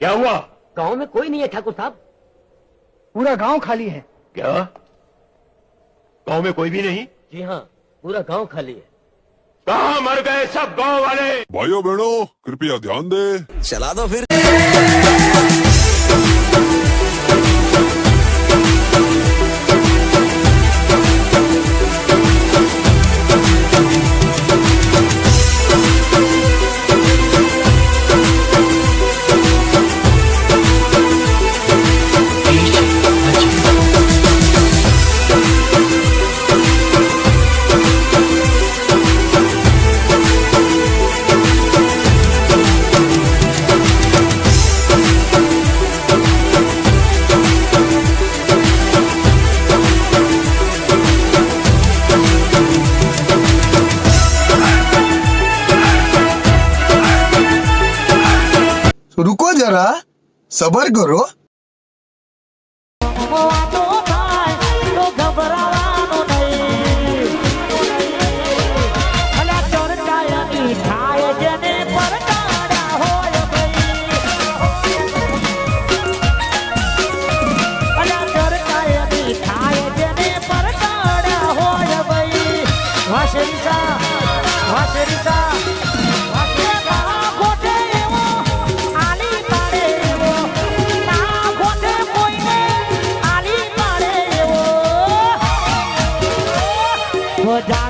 क्या हुआ? गाँव में कोई नहीं है ठाकुर साहब। पूरा गाँव खाली है। क्या? गाँव में कोई भी नहीं? जी हाँ पूरा गाँव खाली है। कहा मर गए सब गाँव वाले? भाइयों बहनों कृपया ध्यान दे। चला दो फिर। जरा सबर करो Vasherita, Vasherita. die.